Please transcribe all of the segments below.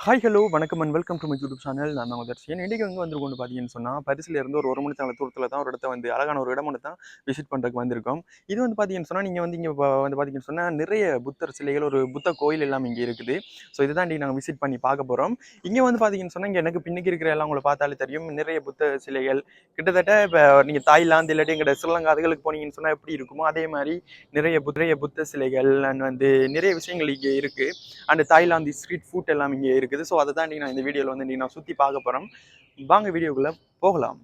Hi hello வணக்கம் and welcome to my YouTube channel நான் தான் தர்ஷன் இன்றைக்கி எங்கே வந்துருக்கோம் பார்த்தீங்கன்னு சொன்னால் பரிசில் இருந்து ஒரு ஒரு மணி நேரம் தூரத்தில் தான் ஒரு இடத்த வந்து அழகான ஒரு இடம் ஒன்று தான் விசிட் பண்ணுறதுக்கு வந்திருக்கோம். இது வந்து பார்த்தீங்கன்னு சொன்னால் நீங்கள் வந்து இங்கே வந்து பார்த்தீங்கன்னு சொன்னால் நிறைய புத்தர் சிலைகள் ஒரு புத்த கோயில் எல்லாம் இங்கே இருக்குது. ஸோ இதுதான் இன்றைக்கி நாங்கள் விசிட் பண்ணி பார்க்க போகிறோம் இங்கே வந்து பார்த்தீங்கன்னு சொன்னால் இங்கே எனக்கு பின்னுக்கு இருக்கிற எல்லாம் உங்களை பார்த்தாலே தெரியும். நிறைய புத்த சிலைகள் கிட்டத்தட்ட இப்போ நீங்கள் தாய்லாந்து இல்லாட்டி எங்கள் ஸ்ரீலங்கா அதுகளுக்கு போனீங்கன்னு சொன்னால் எப்படி இருக்குமோ அதே மாதிரி நிறைய புத்த புத்த சிலைகள் அண்ட் வந்து நிறைய விஷயங்கள் இங்கே இருக்குது அண்ட் தாய்லாந்து ஸ்ட்ரீட் ஃபுட் எல்லாம் இங்கே இருக்குது ஸோ அதை தான் இன்றைக்கி நான் இந்த வீடியோவில் வந்து இன்றைக்கி நான் சுற்றி பார்க்க போகிறோம் வாங்க வீடியோக்குள்ளே போகலாம்.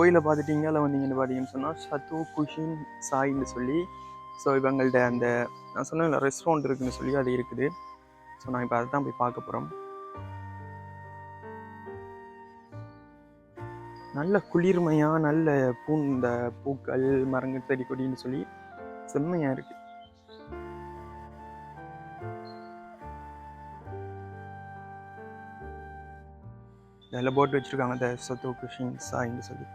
கோயிலை பார்த்துட்டீங்க? அதில் வந்தீங்கன்னு பார்த்தீங்கன்னு சொன்னால் சத்து குஷின் சாயின்னு சொல்லி ஸோ இவங்கள்ட்ட அந்த நான் சொன்னேன் ரெஸ்டாரண்ட் இருக்குன்னு சொல்லி அது இருக்குது. ஸோ நான் இப்போ அதை தான் போய் பார்க்க போகிறோம் நல்ல குளிர்மையாக நல்ல பூ இந்த பூக்கள் மரங்கள் செடி கொடின்னு சொல்லி செம்மையாக இருக்குது இதில் போட்டு வச்சுருக்காங்க இந்த சத்து குஷின் சாயின்னு சொல்லி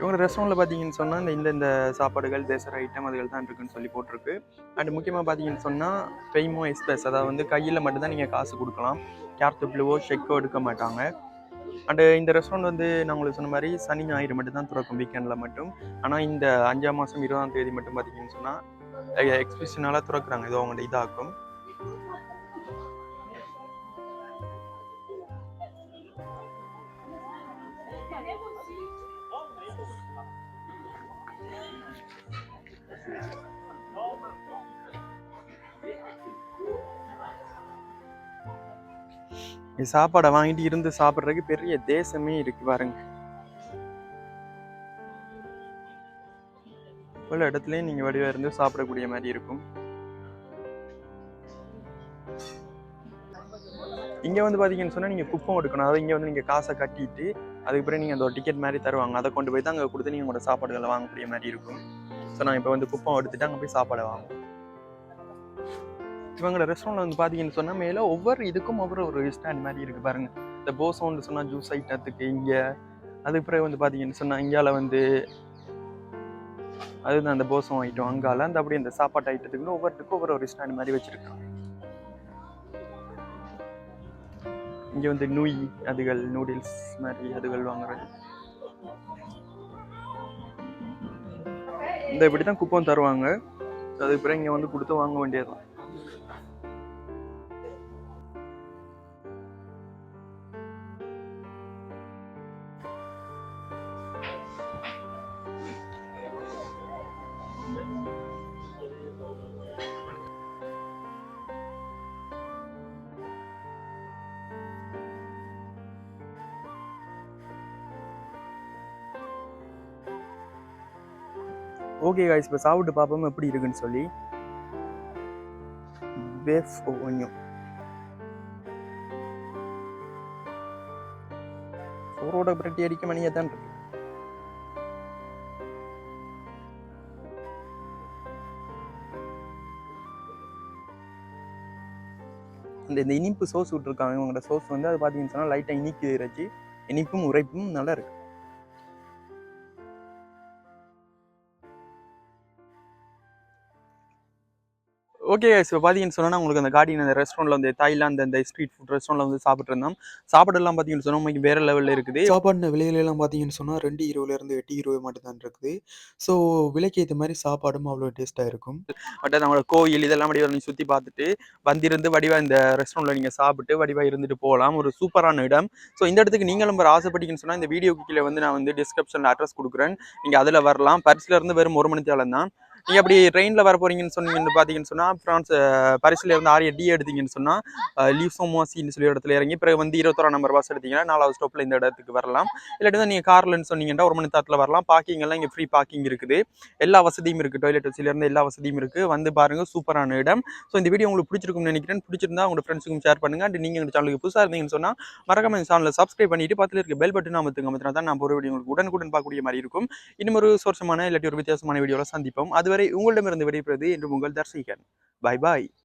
இவங்க ரெஸ்டாரண்ட்டில் பார்த்தீங்கன்னு சொன்னால் இந்த இந்த இந்த சாப்பாடுகள் தேசர் ஐட்டம் அதுகள் தான் இருக்குன்னு சொல்லி போட்டிருக்கு. அண்ட் முக்கியமாக பார்த்தீங்கன்னு சொன்னால் பெய்மோ எக்ஸ்பிரஸ் அதாவது வந்து கையில் மட்டும்தான் நீங்கள் காசு கொடுக்கலாம். கேர் துப்ளுவோ செக்கோ எடுக்க மாட்டாங்க. அண்டு இந்த ரெஸ்டாரண்ட் வந்து நான் உங்களுக்கு சொன்ன மாதிரி சனி ஞாயிறு மட்டும் தான் திறக்கும் வீக்கெண்டில் மட்டும். ஆனால் இந்த அஞ்சாம் மாதம் இருபதாம் தேதி மட்டும் பார்த்தீங்கன்னு சொன்னால் எக்ஸ்பிரஷனால திறக்கிறாங்க. இது அவங்களோட இதாகும் சாப்பாடை வாங்கிட்டு இருந்து சாப்பிட்றதுக்கு பெரிய தேசமே இருக்கு பாருங்க. பல இடத்துலையும் நீங்கள் வடிவாக இருந்து சாப்பிடக்கூடிய மாதிரி இருக்கும். இங்கே வந்து பார்த்தீங்கன்னு சொன்னால் நீங்கள் குப்பம் எடுக்கணும். அதை இங்கே வந்து நீங்கள் காசை கட்டிட்டு அதுக்கு பிறகு நீங்கள் அந்த டிக்கெட் மாதிரி தருவாங்க. அதை கொண்டு போய் தான் அங்கே கொடுத்து நீங்கள் உங்களோட சாப்பாடுகளை வாங்கக்கூடிய மாதிரி இருக்கும். ஸோ நாங்கள் இப்போ வந்து குப்பம் எடுத்துட்டு அங்கே போய் சாப்பாடு வாங்குவோம் இவங்களோட ரெஸ்டாரண்ட்ல வந்து பாத்தீங்கன்னு சொன்னா மேல ஒவ்வொரு இதுக்கும் ஒவ்வொரு ஒரு ஸ்டாண்ட் மாதிரி இருக்கு பாருங்க. இந்த போசோன்னு சொன்னா ஜூஸ் ஐட்டத்துக்கு இங்க அதுக்கு பிறகு வந்து பாத்தீங்கன்னு சொன்னா இங்கால வந்து அதுதான் அந்த போசம் ஐட்டம் அங்கால அந்த அப்படியே இந்த சாப்பாட்டு ஐட்டத்துக்கு ஒவ்வொருத்துக்கும் ஒவ்வொரு ஒரு ஸ்டாண்ட் மாதிரி வச்சிருக்காங்க. இங்கே வந்து நூய் அதுகள் நூடுல்ஸ் மாதிரி அதுகள் வாங்குறது. இந்த இப்படி தான் குப்பம் தருவாங்க. அதுக்கு பிறகு இங்கே வந்து கொடுத்து வாங்க வேண்டியதுதான். ஓகே காய்ஸ் இப்போ சாப்பிட்டு பார்ப்போம் எப்படி இருக்குன்னு சொல்லி. பேஃப் ஒன்றும் சோறோட பிரட்டி அடிக்க மணியாக தான் இருக்கு. இந்த இந்த இனிப்பு சோஸ் விட்டுருக்காங்க. இவங்களோட சோஸ் வந்து அது பார்த்தீங்கன்னு சொன்னால் லைட்டாக இனிக்கு இறைச்சி இனிப்பும் உரைப்பும் நல்லா இருக்கு. ஓகே இப்போ பார்த்தீங்கன்னு சொன்னால் உங்களுக்கு அந்த கார்டியன் அந்த ரெஸ்டாரண்ட்ல வந்து தாய்லாந்து அந்த ஸ்ட்ரீட் ஃபுட் ரெஸ்டாரண்ட்ல வந்து சாப்பிட்டு இருந்தோம் சாப்பாடெல்லாம் பார்த்தீங்கன்னு சொன்னால் உங்களுக்கு வேற லெவலில் இருக்குது. சாப்பாடு விலையிலலாம் பார்த்தீங்கன்னு சொன்னால் ரெண்டு இருபதுலேருந்து எட்டு இருபது மட்டும் தான் இருக்குது. ஸோ விலைக்கு ஏற்ற மாதிரி சாப்பாடும் அவ்வளோ டேஸ்ட்டாக இருக்கும். பட் நம்மளோட கோயில் இதெல்லாம் வடிவா நீ சுற்றி பார்த்துட்டு வந்திருந்து வடிவா இந்த ரெஸ்டாரண்ட்ல நீங்கள் சாப்பிட்டு வடிவா இருந்துட்டு போகலாம். ஒரு சூப்பரான இடம். ஸோ இந்த இடத்துக்கு நீங்களும் வர ஆசைப்பட்டீங்கன்னு சொன்னால் இந்த வீடியோக்கு கீழே வந்து நான் வந்து டிஸ்கிரிப்ஷனில் அட்ரஸ் கொடுக்குறேன். நீங்கள் அதில் வரலாம். பரிசுல இருந்து வெறும் ஒரு மணி தேலம் தான் நீங்கள் அப்படி ட்ரெயினில் வர போகிறீங்கன்னு சொன்னீங்கன்னு பார்த்தீங்கன்னு சொன்னால் ஃப்ரான்ஸ் பரிசில் இருந்து ஆரிய டி எடுத்தீங்கன்னு சொன்னால் லீவ்ஸோமோசின்னு சொல்லி இடத்துல இறங்கி பிறகு வந்து இருபத்தோரா நம்பர் பஸ் எடுத்தீங்கன்னா நாலாவது ஸ்டாப்பில் இந்த இடத்துக்கு வரலாம். இல்லாட்டி தான் நீங்கள் கார்லன்னு சொன்னீங்கன்னா ஒரு மணி நேரத்தில் வரலாம். பார்க்கிங் எல்லாம் இங்கே ஃப்ரீ பார்க்கிங் இருக்குது. எல்லா வசதியும் இருக்குது டாய்லெட் வசதியிலேருந்து எல்லா வசதியும் இருக்குது வந்து பாருங்க சூப்பரான இடம். ஸோ இந்த வீடியோ உங்களுக்கு பிடிச்சிருக்கும்னு நினைக்கிறேன். பிடிச்சிருந்தா உங்க ஃப்ரெண்ட்ஸுக்கும் ஷேர் பண்ணுங்க. அண்ட் நீங்கள் எங்கள் சேனலுக்கு புதுசாக இருந்தீங்கன்னு சொன்னால் மறக்காம இந்த சேனலில் சப்ஸ்கிரைப் பண்ணிட்டு பக்கத்தில் இருக்க பெல் பட்டன் அமர்த்துங்க. அமர்த்தினா தான் நான் ஒரு வீடியோ உங்களுக்கு உடனுக்குடன் பார்க்கக்கூடிய மாதிரி இருக்கும். இன்னும் ஒரு சோர்சமான இல்லாட்டி ஒரு வித்தியாசமான வீடியோவில் சந்திப்போம். அது வரை உங்களிடமிருந்து விடைபெறுவது என்று உங்கள் தர்சிகன். Bye bye